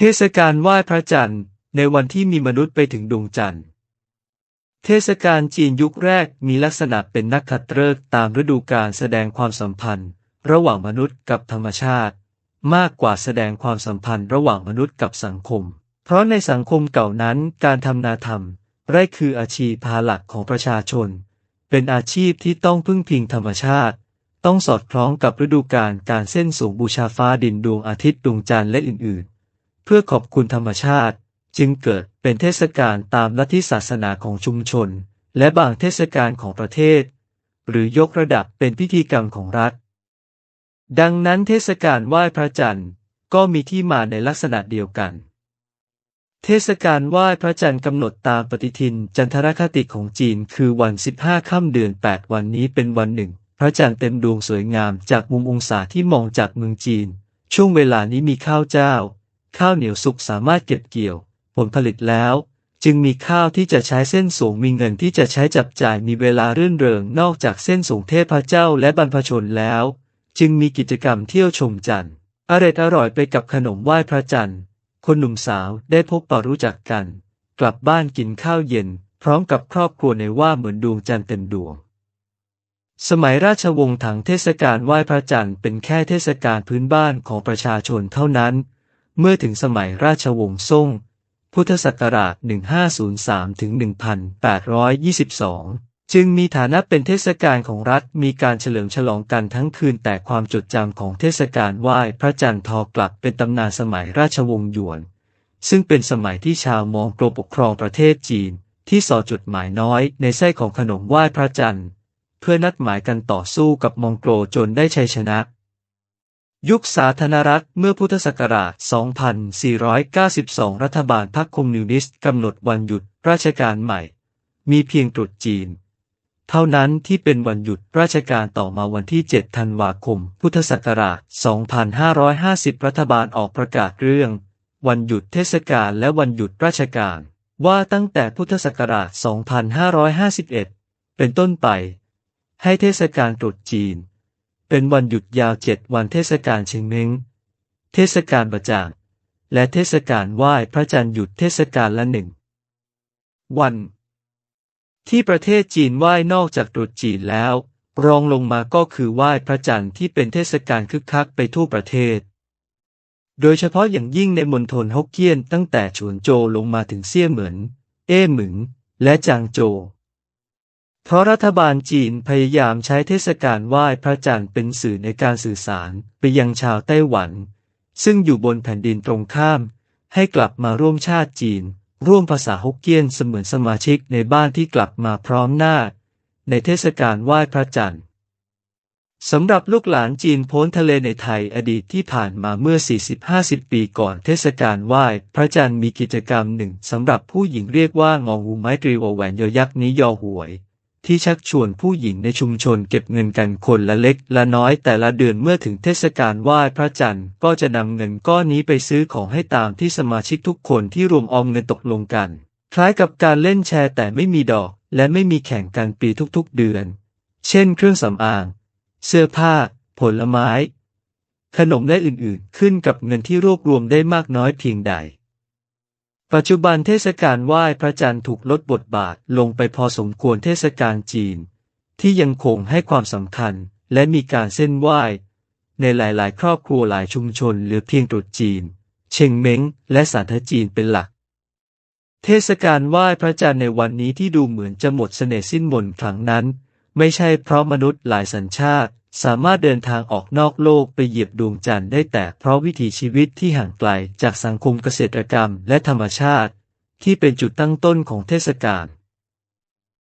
เทศกาลไหว้พระจันทร์ ในวันที่มีมนุษย์ไปถึงดวงจันทร์ เทศกาลจีนยุคแรกมีลักษณะเป็นนักขัตฤกษ์ตามฤดูกาลแสดงความสัมพันธ์ ระหว่างมนุษย์กับธรรมชาติ มากกว่าแสดงความสัมพันธ์ระหว่างมนุษย์กับสังคม เพราะในสังคมเก่านั้นการทำนาทำไร่คืออาชีพพาหลักของประชาชน เป็นอาชีพที่ต้องพึ่งพิงธรรมชาติ ต้องสอดคล้องกับฤดูกาลการเส้นสูงบูชาฟ้าดินดวงอาทิตย์ดวงจันทร์และอื่นๆ พื่อขอบคุณธรรมชาติ จึงเกิดเป็นเทศกาลตามลัทธิศาสนาของชุมชน และบางเทศกาลของประเทศ หรือยกระดับเป็นพิธีกรรมของรัฐ ดังนั้นเทศกาลไหว้พระจันทร์ก็มีที่มาในลักษณะเดียวกัน เทศกาลไหว้พระจันทร์กำหนดตามปฏิทินจันทรคติของจีนคือวัน 15 ค่ำเดือน 8 วันนี้เป็นวันหนึ่ง พระจันทร์เต็มดวงสวยงามจากมุมองศาที่มองจากเมืองจีน ช่วงเวลานี้มีข้าวเจ้า ข้าวเหนียวสุกสามารถเก็บเกี่ยว ผลผลิตแล้ว จึงมีข้าวที่จะใช้เส้นสูงมีเงินที่จะใช้จับจ่ายมีเวลารื่นเริงนอกจากเส้นสูงเทพเจ้าและบรรพชนแล้ว จึงมีกิจกรรมเที่ยวชมจันทร์อร่อยอร่อยไปกับขนมไหว้พระจันทร์ คนหนุ่มสาวได้พบปะรู้จักกัน กลับบ้านกินข้าวเย็น พร้อมกับครอบครัวในว่าเหมือนดวงจันทร์เต็มดวง สมัยราชวงศ์ถังเทศกาลไหว้พระจันทร์เป็นแค่เทศกาลพื้นบ้านของประชาชนเท่านั้น เมื่อถึงสมัยราชวงศ์ซ่ง พุทธศักราช 1503 ถึง 1822 จึงมีฐานะเป็นเทศกาลของรัฐมีการเฉลิมฉลองกันทั้งคืนแต่ความจดจำของเทศกาลไหว้พระจันทร์ทอกลับเป็นตำนานสมัยราชวงศ์หยวน ซึ่งเป็นสมัยที่ชาวมองโกลปกครองประเทศจีน ที่สอดจดหมายน้อยในไส้ของขนมไหว้พระจันทร์ เพื่อนัดหมายกันต่อสู้กับมองโกลจนได้ชัยชนะ ยุคสาธารณรัฐเมื่อพุทธศักราช 2492 รัฐบาลพรรคคอมมิวนิสต์กำหนดวันหยุดราชการใหม่ มีเพียงตรุษจีน เท่านั้นที่เป็นวันหยุดราชการต่อมาวันที่ 7 ธันวาคม พุทธศักราช 2550 รัฐบาลออกประกาศเรื่อง วันหยุดเทศกาลและวันหยุดราชการ ว่าตั้งแต่พุทธศักราช 2551 เป็นต้นไป ให้เทศกาลตรุษจีน เป็นวันหยุดยาวเจ็ดวันเทศกาลเชงเม้ง เทศกาลประจาง และเทศกาลไหว้พระจันทร์หยุดเทศกาลละหนึ่ง วัน ที่ประเทศจีนไหว้นอกจากตรุษจีนแล้ว รองลงมาก็คือไหว้พระจันทร์ที่เป็นเทศกาลคึกคักไปทั่วประเทศ โดยเฉพาะอย่างยิ่งในมณฑลฮกเกี้ยนตั้งแต่ฉวนโจวลงมาถึงเซี่ยเหมิน เอ้หมึงและจางโจว เพราะรัฐบาลจีนพยายามใช้เทศกาลไหว้พระจันทร์เป็นสื่อในการสื่อสารไปยังชาวไต้หวัน ซึ่งอยู่บนแผ่นดินตรงข้าม ให้กลับมาร่วมชาติจีน ร่วมภาษาฮกเกี้ยนเสมือนสมาชิกในบ้านที่กลับมาพร้อมหน้า ในเทศกาลไหว้พระจันทร์สำหรับลูกหลานจีนพ้นทะเลในไทยอดีตที่ผ่านมาเมื่อ 40-50 ปีก่อนเทศกาลไหว้พระจันทร์มีกิจกรรมหนึ่งสำหรับผู้หญิงเรียกว่างองูไม้ตรีวอแหวนยอยักษ์นี้ยอหวย ที่ชักชวนผู้หญิงในชุมชนเก็บเงินกันคนละเล็กละน้อยแต่ละเดือนเมื่อถึงเทศกาลไหว้พระจันทร์ก็จะนำเงินก้อนนี้ไปซื้อของให้ตามที่สมาชิกทุกคนที่รวมออมเงินตกลงกัน คล้ายกับการเล่นแชร์แต่ไม่มีดอก และไม่มีแข่งกันปีทุกๆเดือน เช่น เครื่องสำอาง เสื้อผ้า ผลไม้ ขนมและอื่นๆ ขึ้นกับเงินที่รวบรวมได้มากน้อยเพียงใด ปัจจุบันเทศกาลไหว้พระจันทร์ถูกลดบทบาทลงไปพอสมควรเทศกาลจีน ที่ยังคงให้ความสำคัญและมีการเส้นไหว้ ในหลายๆ ครอบครัวหลายชุมชนเหลือเพียงตรุษจีน เชงเม้ง และสารทจีนเป็นหลัก เทศกาลไหว้พระจันทร์ในวันนี้ที่ดูเหมือนจะหมดเสน่ห์สิ้นมนต์ครั้งนั้น ไม่ใช่เพราะมนุษย์หลายสัญชาติ สามารถเดินทางออกนอกโลกไปเหยียบดวงจันทร์ได้แต่เพราะวิถีชีวิตที่ห่างไกลจากสังคมเกษตรกรรมและธรรมชาติ ที่เป็นจุดตั้งต้นของเทศกาล